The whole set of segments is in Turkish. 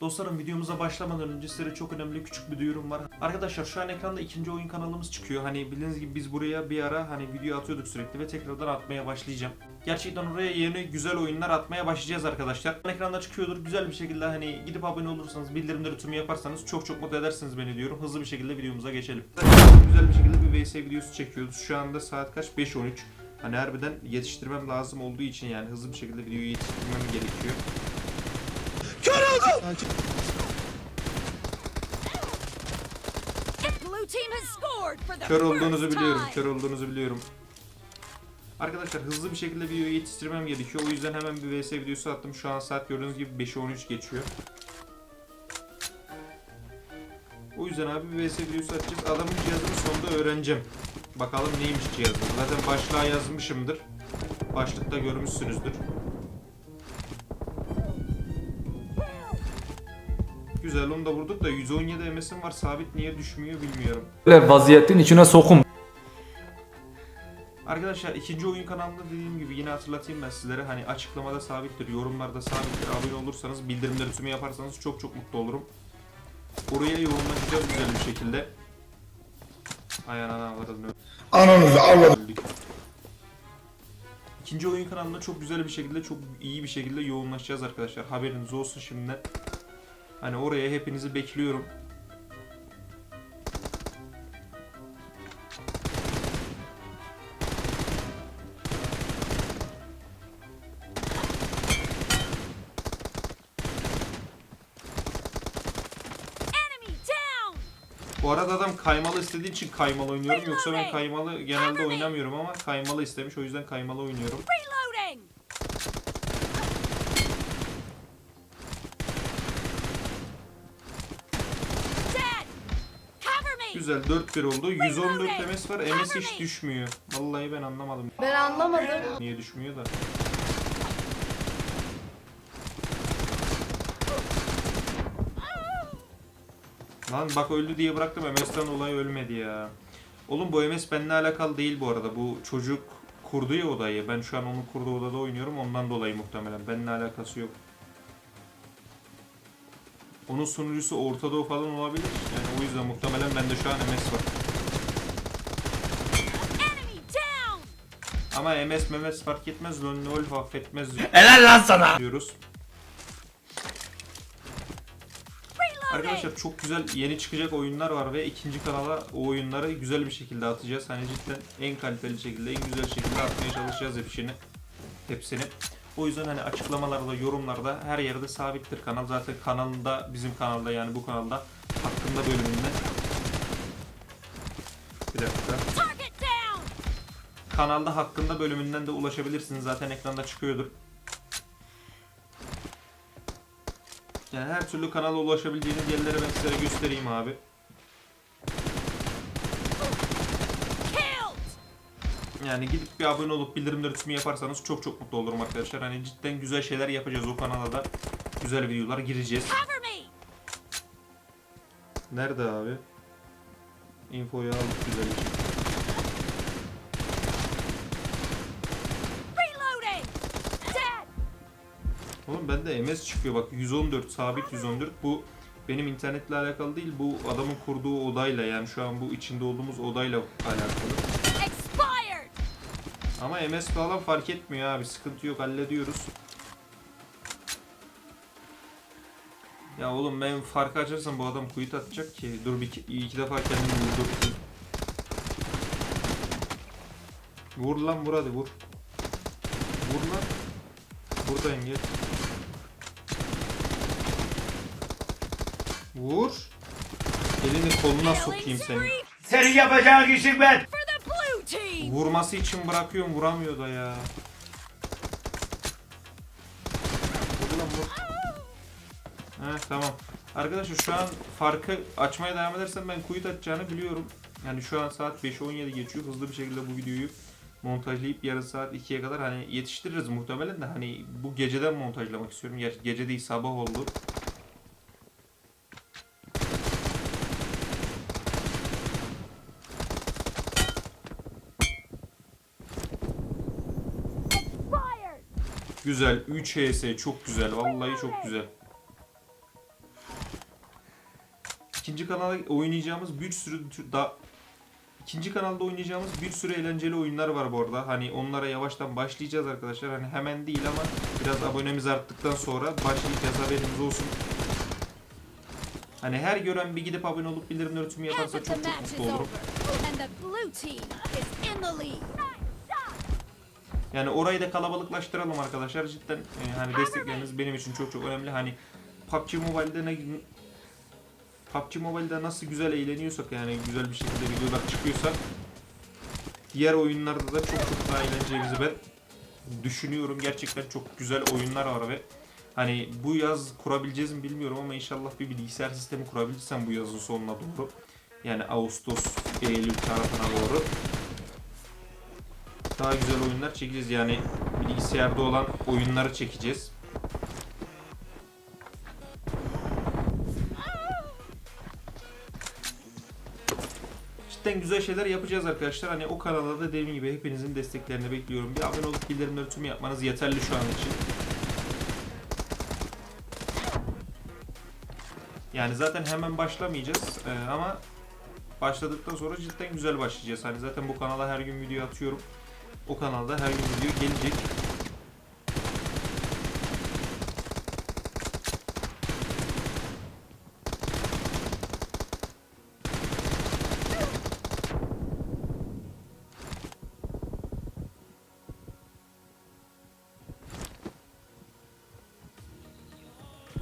Dostlarım videomuza başlamadan önce size çok önemli küçük bir duyurum var. Arkadaşlar şu an ekranda ikinci oyun kanalımız çıkıyor. Hani bildiğiniz gibi biz buraya bir ara hani video atıyorduk sürekli ve tekrardan atmaya başlayacağım. Gerçekten oraya yeni güzel oyunlar atmaya başlayacağız arkadaşlar. Ekranda çıkıyordur güzel bir şekilde hani gidip abone olursanız bildirimleri tüm yaparsanız çok çok mutlu edersiniz beni diyorum. Hızlı bir şekilde videomuza geçelim. Güzel bir şekilde bir VS videosu çekiyoruz. Şu anda saat kaç? 5.13. Hani harbiden yetiştirmem lazım olduğu için yani hızlı bir şekilde videoyu yetiştirmem gerekiyor. The Kör olduğunuzu biliyorum. Kör olduğunuzu biliyorum. Arkadaşlar hızlı bir şekilde videoyu yetiştirmem gerekiyor. O yüzden hemen bir VS videosu attım. Şu an saat gördüğünüz gibi 5'e 13 geçiyor. O yüzden abi bir VS videosu atacağız. Adamın cihazını sonunda öğreneceğim. Bakalım neymiş cihazı. Zaten başlığa yazmışımdır. Başlıkta görmüşsünüzdür. Güzel onu da vurduk da 117 MS'im var. Sabit niye düşmüyor bilmiyorum. Böyle vaziyetin içine sokum. Arkadaşlar ikinci oyun kanalında dediğim gibi yine hatırlatayım ben sizlere hani açıklamada sabittir, yorumlarda sabittir. Abone olursanız, bildirimleri tümü yaparsanız çok çok mutlu olurum. Oraya yoğunlaşacağız güzel bir şekilde. Ay anana avradını Ananızı avradım. öldük. İkinci oyun kanalında çok güzel bir şekilde, çok iyi bir şekilde yoğunlaşacağız arkadaşlar. Haberiniz olsun şimdiden. Hani oraya hepinizi bekliyorum. Bu arada adam kaymalı istediği için kaymalı oynuyorum. Yoksa ben kaymalı genelde oynamıyorum ama kaymalı istemiş. O yüzden kaymalı oynuyorum. Güzel 4-1 oldu. 114 MS var. MS hiç düşmüyor. Vallahi ben anlamadım. Ben anlamadım. Niye düşmüyor da. Lan bak öldü diye bıraktım MS'den dolayı ölmedi ya. Oğlum bu MS benimle alakalı değil bu arada. Bu çocuk kurdu ya odayı. Ben şu an onun kurduğu odada oynuyorum. Ondan dolayı muhtemelen. Benimle alakası yok. Onun sunucusu Orta Doğu falan olabilir. Yani o yüzden muhtemelen bende şu an MS var. Ama MS memes fark etmez. LoL LoL affetmez Helal lan sana. diyoruz. Arkadaşlar çok güzel yeni çıkacak oyunlar var ve ikinci kanala o oyunları güzel bir şekilde atacağız. Hani cidden en kaliteli şekilde, en güzel şekilde atmaya çalışacağız hepsini. Hepsini. O yüzden hani açıklamalarda, yorumlarda her yerde sabittir kanal. Zaten kanalında, bizim kanalda yani bu kanalda hakkında bölümünde bir dakika. Kanalda hakkında bölümünden de ulaşabilirsiniz. Zaten ekranda çıkıyordur. Yani her türlü kanala ulaşabileceğiniz yerleri ben size göstereyim abi. Yani gidip bir abone olup bildirimleri tümü yaparsanız çok çok mutlu olurum arkadaşlar. Hani cidden güzel şeyler yapacağız o kanala da. Güzel videolar gireceğiz. Nerede abi? Infoyu aldık güzel şey. Dead. Oğlum bende MS çıkıyor bak 114 sabit 114 bu benim internetle alakalı değil bu adamın kurduğu odayla yani şu an bu içinde olduğumuz odayla alakalı. Ama MS falan fark etmiyor abi sıkıntı yok hallediyoruz. Ya oğlum ben farkı açarsam bu adam kuyut atacak ki. Dur bir iki, iki defa kendimi vurdur. Vur lan vur hadi vur. Vur lan. Buradayım gel. Vur. Elini koluna sokayım spree Senin yapacağın işin ben. Vurması için bırakıyorum vuramıyor da ya. Heh tamam. Arkadaşlar şu an farkı açmaya devam edersem ben kuyut atacağını biliyorum. Yani şu an saat 5'e 17 geçiyor. Hızlı bir şekilde bu videoyu montajlayıp yarın saat 2'ye kadar hani yetiştiririz muhtemelen de hani bu geceden montajlamak istiyorum. Gerçi gece değil sabah oldu. Güzel 3 HS çok güzel. Vallahi çok güzel. ikinci kanala oynayacağımız bir sürü da ikinci kanalda oynayacağımız bir sürü eğlenceli oyunlar var bu arada. Hani onlara yavaştan başlayacağız arkadaşlar. Hani hemen değil ama biraz abonemiz arttıktan sonra başlayacağız haberiniz olsun. Hani her gören bir gidip abone olup bildirim örtümü yaparsa çok çok mutlu olurum. Yani orayı da kalabalıklaştıralım arkadaşlar. Cidden e, hani destekleriniz benim için çok çok önemli. Hani PUBG Mobile'de ne PUBG Mobile'de nasıl güzel eğleniyorsak yani güzel bir şekilde videolar çıkıyorsa diğer oyunlarda da çok çok daha eğleneceğimizi ben düşünüyorum. Gerçekten çok güzel oyunlar var ve hani bu yaz kurabileceğiz mi bilmiyorum ama inşallah bir bilgisayar sistemi kurabilirsem bu yazın sonuna doğru yani Ağustos, Eylül tarafına doğru daha güzel oyunlar çekeceğiz yani bilgisayarda olan oyunları çekeceğiz. Cidden güzel şeyler yapacağız arkadaşlar. Hani o kanalda da dediğim gibi hepinizin desteklerini bekliyorum. Bir abone olup bildirim örtümü yapmanız yeterli şu an için. Yani zaten hemen başlamayacağız Ee, ama başladıktan sonra cidden güzel başlayacağız. Hani zaten bu kanala her gün video atıyorum. O kanalda her gün video gelecek.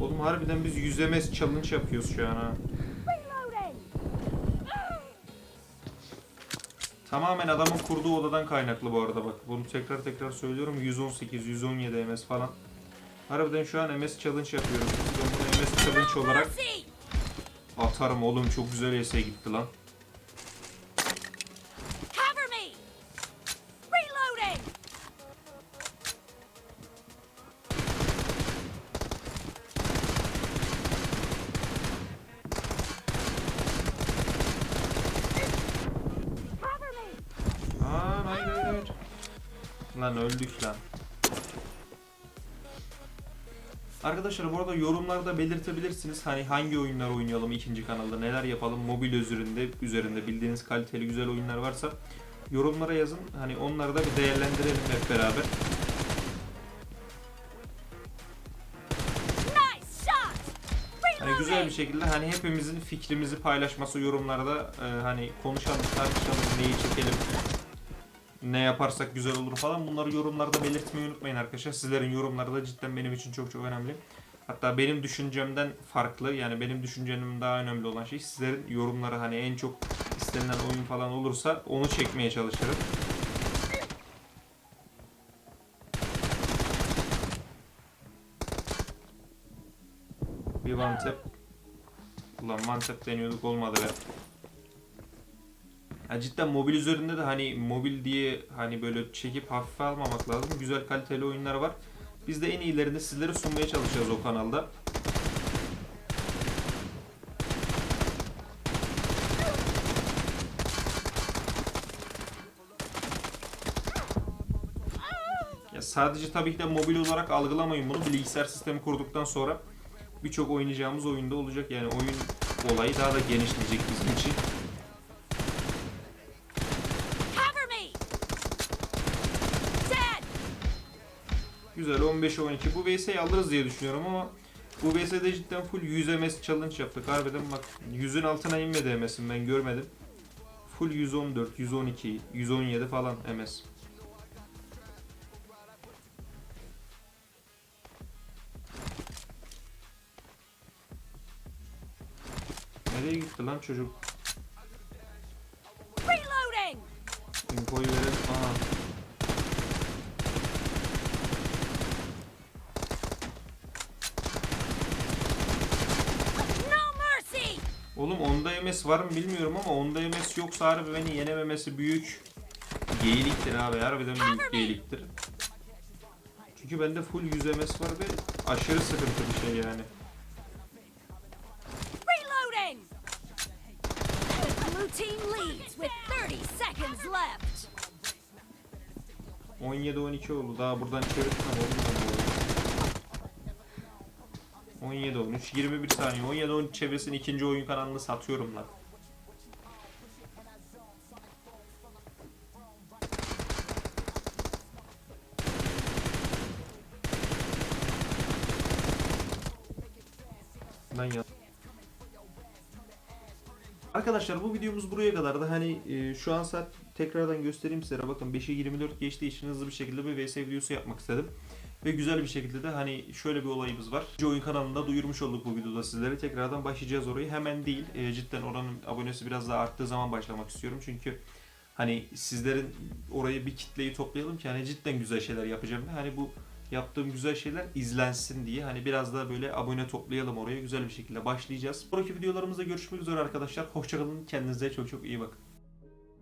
Oğlum harbiden biz yüzemez challenge yapıyoruz şu an ha. Tamamen adamın kurduğu odadan kaynaklı bu arada bak. Bunu tekrar tekrar söylüyorum. 118, 117 MS falan. Harbiden şu an MS challenge yapıyoruz. Ben bunu MS challenge olarak atarım oğlum. Çok güzel ES'e gitti lan. Lan öldük lan. Arkadaşlar bu arada yorumlarda belirtebilirsiniz. Hani hangi oyunlar oynayalım ikinci kanalda neler yapalım mobil üzerinde üzerinde bildiğiniz kaliteli güzel oyunlar varsa yorumlara yazın. Hani onları da bir değerlendirelim hep beraber. Hani güzel bir şekilde hani hepimizin fikrimizi paylaşması yorumlarda e, hani konuşalım tartışalım neyi çekelim ne yaparsak güzel olur falan bunları yorumlarda belirtmeyi unutmayın arkadaşlar. Sizlerin yorumları da cidden benim için çok çok önemli. Hatta benim düşüncemden farklı yani benim düşüncemin daha önemli olan şey sizlerin yorumları hani en çok istenilen oyun falan olursa onu çekmeye çalışırım. Bir one tap. Ulan one tap deniyorduk olmadı be. Ya cidden mobil üzerinde de hani mobil diye hani böyle çekip hafife almamak lazım. Güzel kaliteli oyunlar var. Biz de en iyilerini sizlere sunmaya çalışacağız o kanalda. Ya sadece tabii ki de mobil olarak algılamayın bunu. Bilgisayar sistemi kurduktan sonra birçok oynayacağımız oyunda olacak. Yani oyun olayı daha da genişleyecek bizim için. Güzel 15-12. Bu VS'yi alırız diye düşünüyorum ama bu VS'de cidden full 100 MS challenge yaptık. Harbiden bak 100'ün altına inmedi MS'im ben görmedim. Full 114, 112, 117 falan MS. Nereye gitti lan çocuk? Reloading. Infoyu Oğlum onda MS var mı bilmiyorum ama onda MS yoksa harbi beni yenememesi büyük geyiliktir abi. Harbiden büyük geyiliktir. Çünkü bende full 100 MS var ve aşırı sıkıntı bir şey yani. Team leads with 30 seconds left. 17-12 oldu. Daha buradan çevirtmem oğlum bu oyunu. 17-13, 21 saniye 17-13 çevresinin ikinci oyun kanalını satıyorum lan. Ben ya. Arkadaşlar bu videomuz buraya kadardı. Hani e, şu an saat tekrardan göstereyim sizlere. Bakın 5'e 24 geçtiği için hızlı bir şekilde bir VS videosu yapmak istedim. Ve güzel bir şekilde de hani şöyle bir olayımız var. Oyun kanalında duyurmuş olduk bu videoda sizlere. Tekrardan başlayacağız orayı. Hemen değil. E, cidden oranın abonesi biraz daha arttığı zaman başlamak istiyorum. Çünkü hani sizlerin oraya bir kitleyi toplayalım ki hani cidden güzel şeyler yapacağım. Hani bu yaptığım güzel şeyler izlensin diye hani biraz daha böyle abone toplayalım oraya güzel bir şekilde başlayacağız. Sonraki videolarımızda görüşmek üzere arkadaşlar. Hoşçakalın. Kendinize çok çok iyi bakın.